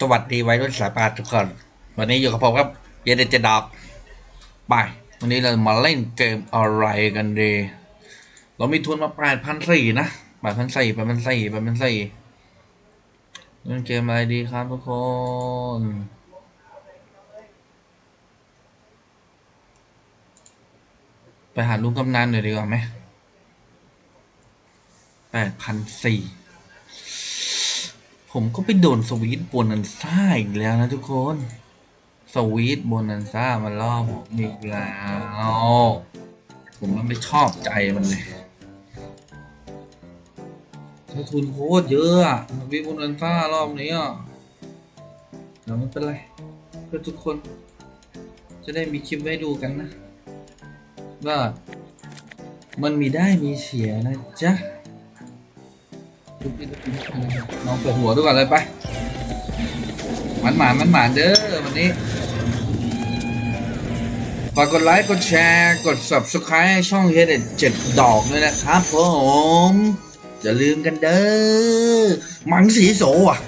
สวัสดีวัยรุ่นสายปาทุกคน วันนี้อยู่กับผมครับเยเดจดอกไปวันนี้เรามาเล่นเกมอะไรกันดี เรามีทุนมาแปดพันสี่นะแปดพันสี่แปดพันสี่แปดพันสี่เล่นเกมอะไรดีครับทุกคนไปหาลุงกำนันหน่อยดีกว่าไหมแปดพันสี่ ผมก็ไปโดนสวีทบนันซ่าอีกแล้วนะทุกคน สวีทบนันซ่ามาล่อบผมอีกแล้วผมมันไม่ชอบใจมันเลยใช้ทุนโคตรเยอะอะสวีทบนนันซ่ารอบนี้อะแต่ไม่เป็นไรเพื่อทุกคน จะได้มีคลิปไว้ดูกันนะว่ามันมีได้มีเสียนะจ๊ะ ลองเปิดหัวดูก่อนเลยไปมันหมานมันหมานเด้อวันนี้ฝากกดไลค์กดแชร์กด subscribe ช่องเฮดเจ็ดดอกด้วยนะครับผมจะลืมกันเด้อหมังสีโสอะ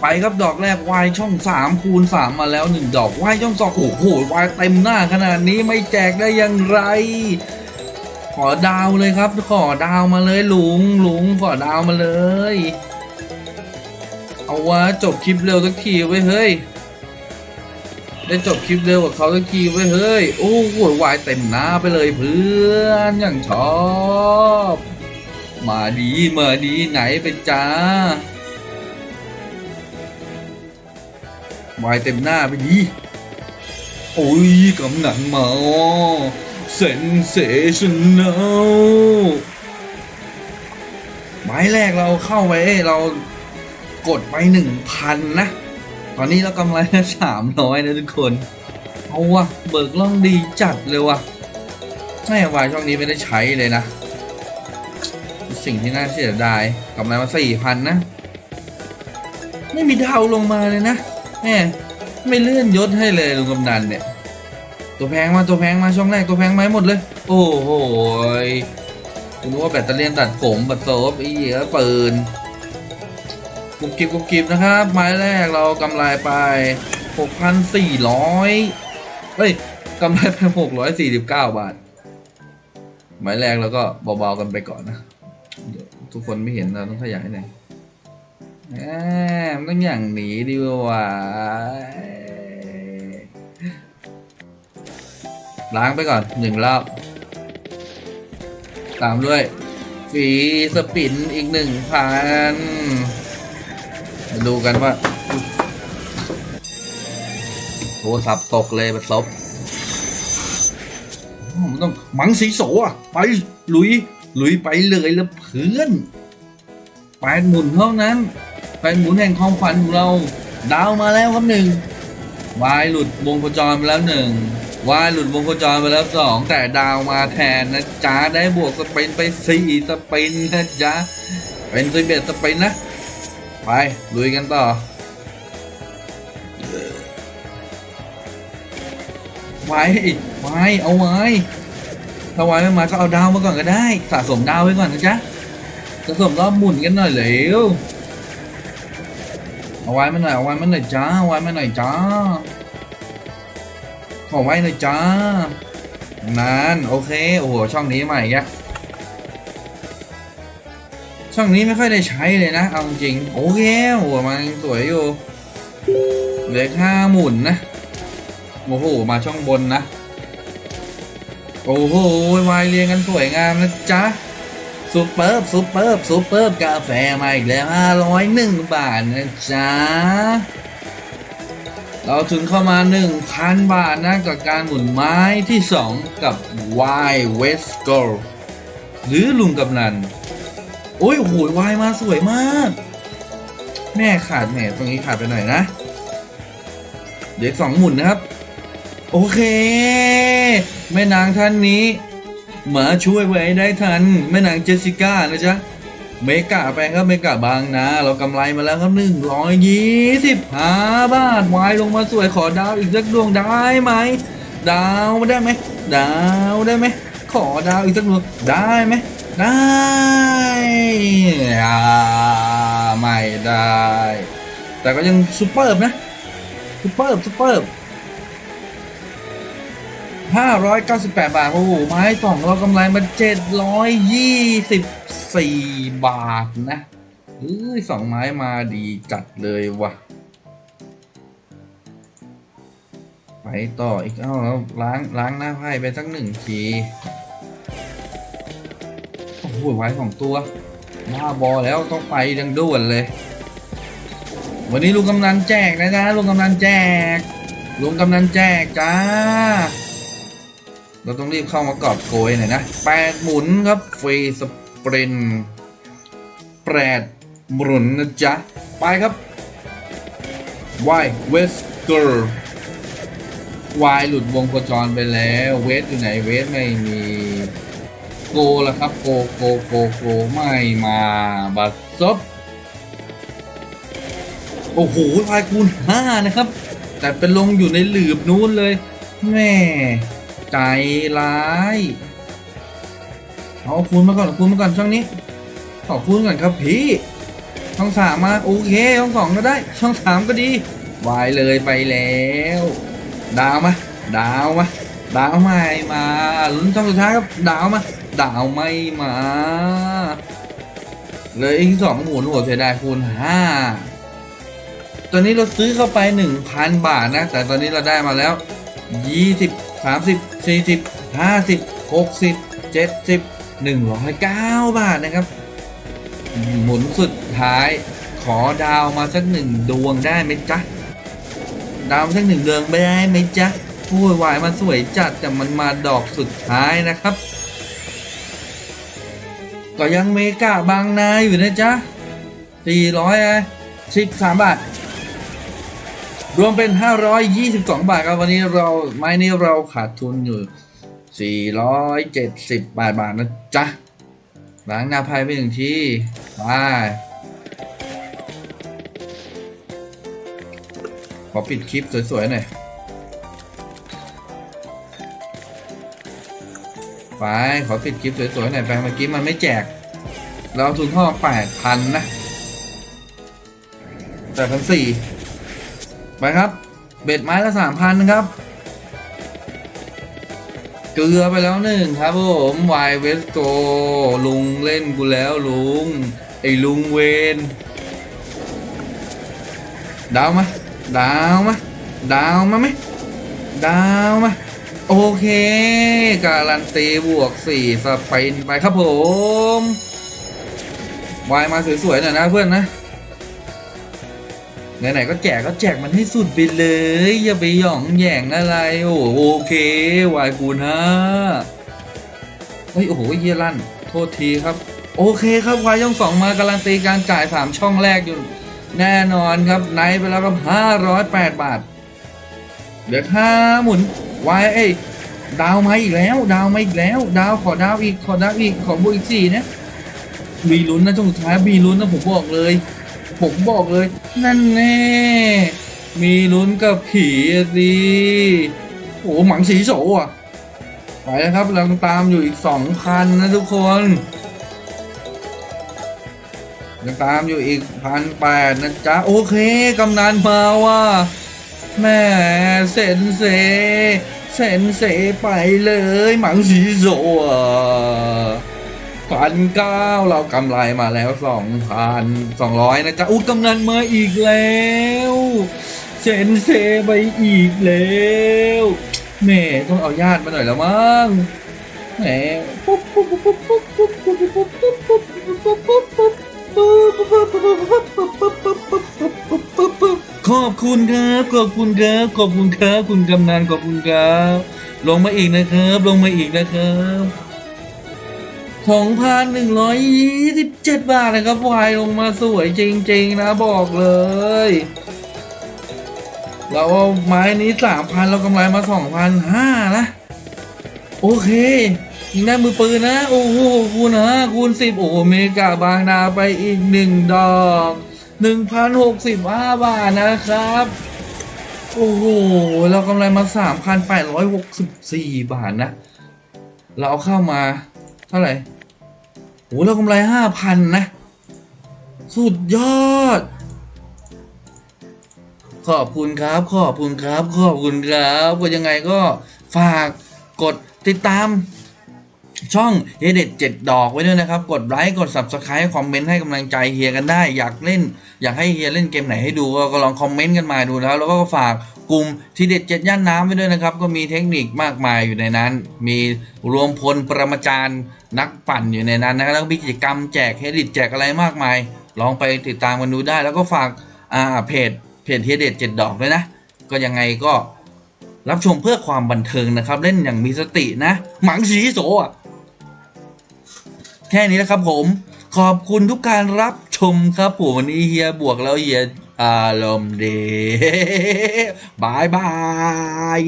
ไปครับดอกแรกวายช่องสามคูณสามมาแล้วหนึ่งดอกวายช่องสองโอ้โหวายเต็มหน้าขนาดนี้ไม่แจกได้อยังไร อดาวเลยครับ ขอดาวมาเลยลุงลุงขอดาวมาเลย เอาวะจบคลิปเร็วสักทีไว้เฮ้ยได้จบคลิปเร็วกับเขาสักทีไว้เฮ้ยโอ้โหวายเต็มหน้าไปเลยเพื่อนอย่างชอบ มาดีมาดีไหนเป็นจ้าวายเต็มหน้าไปดีโอ้ยกำหนังมา เซนเซชันแนลหมายแรกเราเข้าไปเรากดไปหนึ่งพันนะ ตอนนี้เรากำไรสามร้อยนะทุกคน เอาวะเบิกล่องดีจัดเลยวะแม่วายช่องนี้ไม่ได้ใช้เลยนะ สิ่งที่น่าเสียดายกำไรมาสี่พันนะ ไม่มีดาวลงมาเลยนะแม่ไม่เลื่อนยศให้เลยลุงกำนันเนี่ย ตัวแพงมาตัวแพงมาช่องแรกตัวแพงมาให้หมดเลย โอ้โหคุณว่าแบตเตอรี่ตัดผมบัดโซบอีเอปืนกุบกิบกุบกิบนะครับ ไม้แรกเรากำไรไป 6,400เฮ้ยกำไรไป649 บาท ไม้แรกเราก็เบาๆกันไปก่อนนะ ทุกคนไม่เห็นเราต้องขยายหน่อยแหมมันต้องอย่างหนีดีกว่า ล้างไปก่อนหนึ่งรอบ ตามด้วยฝีสปินอีกหนึ่งพันมาดูกันว่าโทรศัพท์ตกเลยประสบมันต้องมังสีโสอะ ไปลุย ลุยไปเลยแล้วเพื่อนแปดหมุนเท่านั้นแปดหมุนแห่งความฝันของเรา ดาวมาแล้วครับหนึ่งวายหลุดวงโคจรไปแล้วหนึ่ง วายหลุดวงโคจรไปแล้วสองแต่ดาวมาแทนนะจ๊ะได้บวกสเปนไปสี่สเปนนะจ๊ะเป็นสิบเอ็ดสเปนนะไปลุยกันต่อไว้ไว้เอาไว้ถ้าไว้ไม่มาก็เอาดาวมาก่อนก็ได้ สะสมดาวไว้ก่อนนะจ๊ะสะสมรอบหมุนกันหน่อยเร็วเอาไว้มาหน่อยเอาไว้มาหน่อยจ้าเอาไว้มาหน่อยจ้า ขอไว้หน่อยจ้านานโอเค โอ้โห ช่องนี้ใหม่แกช่องนี้ไม่ค่อยได้ใช้เลยนะ เอาจริง โอเคโอ้โหมันสวยอยู่เหลือค่าหมุนนะ โอ้โห มาช่องบนนะ โอ้โหวายเรียงกันสวยงามนะจ๊ะซูเปอร์ซูเปอร์ซูเปอร์กาแฟมาอีกแล้ว501บาทนะจ๊ะ เราถึงเข้ามา 1,000 บาทนะกับการหมุนไม้ที่ 2 กับ Y West g o หรือลุงกำนันโอ้ยโอ้โหวายมาสวยมาก แม่ขาดแหมตรงนี้ขาดไปหน่อยนะ เดี๋ยวสองหมุนนะครับ โอเค แม่นางท่านนี้ มาช่วยไว้ได้ทัน แม่นางเจสสิก้านะจ๊ะ เมกะไปครับเมกะบางนะ เรากำไรมาแล้วครับหนึ่งร้อยยี่สิบห้าบาทวายลงมาสวยขอดาวอีกสักดวงได้ไหม ดาวได้ไหม ดาวได้ไหม ขอดาวอีกสักดวงได้ไหม ได้ไม่ได้ แต่ก็ยังซูเปอร์นะซูเปอร์ซูเปอร์ บห้าร้อยเก้าสิบแปดบาท โอ้โหไม้สองเรากำไรมาเจ็ดร้อยยี่สิบสี่บาทนะเอ้ยสองไม้มาดีจัดเลยวะไปต่ออีก เอ้าแล้วล้างล้างหน้าไพ่ไปสักหนึ่งที โอ้โหไว้สองตัวบ้าบอแล้วต้องไปดังด่วนเลย วันนี้ลุงกำนันแจกนะจ๊ะลุงกำนันแจกลุงกำนันแจกจ้า เราต้องรีบเข้ามากอบโกยหน่อยนะแปดหมุนครับฟรีสปรินแปดหมุนนะจ๊ะ ไปครับวายเวสเกอร์วายหลุดวงโคจรไปแล้ว เวสอยู่ไหน เวสไม่มีโกละครับ โกโกโกโกไม่มาบัสซบโอ้โหลายคูณห้านะครับ แต่เป็นลงอยู่ในหลืบนู้นเลยแม่ ใจร้าย เอาคูณมาก่อนคูณมาก่อนช่องนี้ ขอคูณก่อนครับพี่ ช่องสามมาโอเค ช่องสองก็ได้ ช่องสามก็ดีวายเลยไปแล้ว ดาวมา ดาวมา ดาวไม่มาลุ้นช่องสุดท้ายครับ ดาวมา ดาวไม่มา เลยอีกสองหมุนโหเสียดายคูณห้าตอนนี้เราซื้อเข้าไปหนึ่งพันบาทนะ แต่ตอนนี้เราได้มาแล้วยี่ สิบสามสิบสี่สิบห้าสิบหกสิบเจ็ดสิบหนึ่งร้อยเก้าบาทนะครับ หมุนสุดท้ายขอดาวมาสักหนึ่งดวงได้ไหมจ๊ะ ดาวสักหนึ่งดวงไม่ได้ไหมจ๊ะโอ้ยวายมันสวยจัดแต่มันมาดอกสุดท้ายนะครับ ก็ยังเมกะบางนาอยู่นะจ๊ะสี่ร้อยสิบสามบาท รวมเป็น 522 บาทครับวันนี้เราไม้นี้เราขาดทุนอยู่ 470บาทนะจ๊ะล้างหน้าไพ่ไปหนึ่งทีไปขอปิดคลิปสวยๆหน่อยไปขอปิดคลิปสวยๆหน่อยไปเมื่อกี้มันไม่แจก เราทุนห่อ8,000นะ8,400 ไปครับ เบ็ดไม้ละ3,000ครับ เกลือไปแล้วหนึ่งครับผมวายเวสโกลุงเล่นกูแล้วลุง ไอ้ลุงเวนดาวมาดาวมาดาวมาไหมดาวมาโอเค การันตีบวกสี่สไปนไปครับผมวายมาสวยๆหน่อยนะเพื่อนนะ ไหนๆก็แจกก็แจกมันให้สุดไปเลย อย่าไปหย่องแย่งอะไร โอ้โอเควายคูณฮะเฮ้ยโอ้โหเฮียลั่น โทษทีครับ โอเคครับวายย่องสองมาการันตีการจ่ายสามช่องแรกอยู่ แน่นอนครับไนท์ไปแล้วครับห้าร้อยแปดบาทเหลือห้าหมุนวายเอ้ดาวมาอีกแล้ว ดาวมาอีกแล้ว ดาวขอดาวอีกขอดาวอีกขอบวกอีกสี่นะมีลุ้นนะช่วงสุดท้ายมีลุ้นนะผมบอกเลย ผมบอกเลย นั่นแน่ มีลุ้นกับผีอะสิโอ้หมังสีโสอะ ไปแล้วครับเราตามอยู่อีกสองพันนะทุกคนยังตามอยู่อีกพันแปดนะจ๊ะ โอเค กำนันมาว่าแม่เซนเซเซนเซไปเลย หมังสีโซอะ พันเก้าเรากำไรมาแล้วสองพันสองร้อยนะจ๊ะอู้กำนันมาอีกแล้วเซนเซไปอีกแล้วแหม่ต้องเอาญาติมาหน่อยแล้วมั้งแหมปุ๊บปุ๊บปุ๊บปุ๊บปุ๊บปุ๊บปุ๊บปุ๊บปุ๊บปุ๊บปุ๊บปุ๊บปุ๊บขอบคุณครับขอบคุณครับขอบคุณครับคุณกำนันขอบคุณครับลงมาอีกนะครับ ลงมาอีกนะครับ 2,127 บาทนะครับวายลงมาสวยจริง ๆ นะบอกเลย เราเอาไม้นี้ 3,000 เรากำไรมา 2,500นะ โอเคยิงได้มือปืนนะ โอ้โหคูณห้าคูณ10โอ้โหเมกาบางนาไปอีก1ดอก1,065บาทนะครับ โอ้โห เรากำไรมา3,864บาทนะ เราเอาเข้ามา เท่าไหร่ โหเรากำไรห้าพันนะ สุดยอด ขอบคุณครับ ขอบคุณครับ ขอบคุณครับก็ยังไงก็ฝากกดติดตามช่องเฮเด็ดเจ็ดดอกไว้ด้วยนะครับ กดไลค์ กด subscribe คอมเมนต์ให้กำลังใจเฮียกันได้ อยากเล่น อยากให้เฮียเล่นเกมไหนให้ดูก็ลองคอมเมนต์กันมาดูแล้ว แล้วก็ฝาก กลุ่มทีเด็ดเจ็ดย่านน้ำไว้ด้วยนะครับ ก็มีเทคนิคมากมายอยู่ในนั้น มีรวมพลประมาจารย์นักปั่นอยู่ในนั้นนะครับแล้วก็มีกิจกรรมแจกเฮดิตแจกอะไรมากมาย ลองไปติดตามกันดูได้ แล้วก็ฝากอ่าเพจเพจเฮเด็ดเจ็ดดอกด้วยนะ ก็ยังไงก็รับชมเพื่อความบันเทิงนะครับ เล่นอย่างมีสตินะหมังสีโสอะแค่นี้นะครับผมขอบคุณทุกการรับชมครับผมวันนี้เฮียบวกแล้วเฮีย อารมณ์ดีบายบาย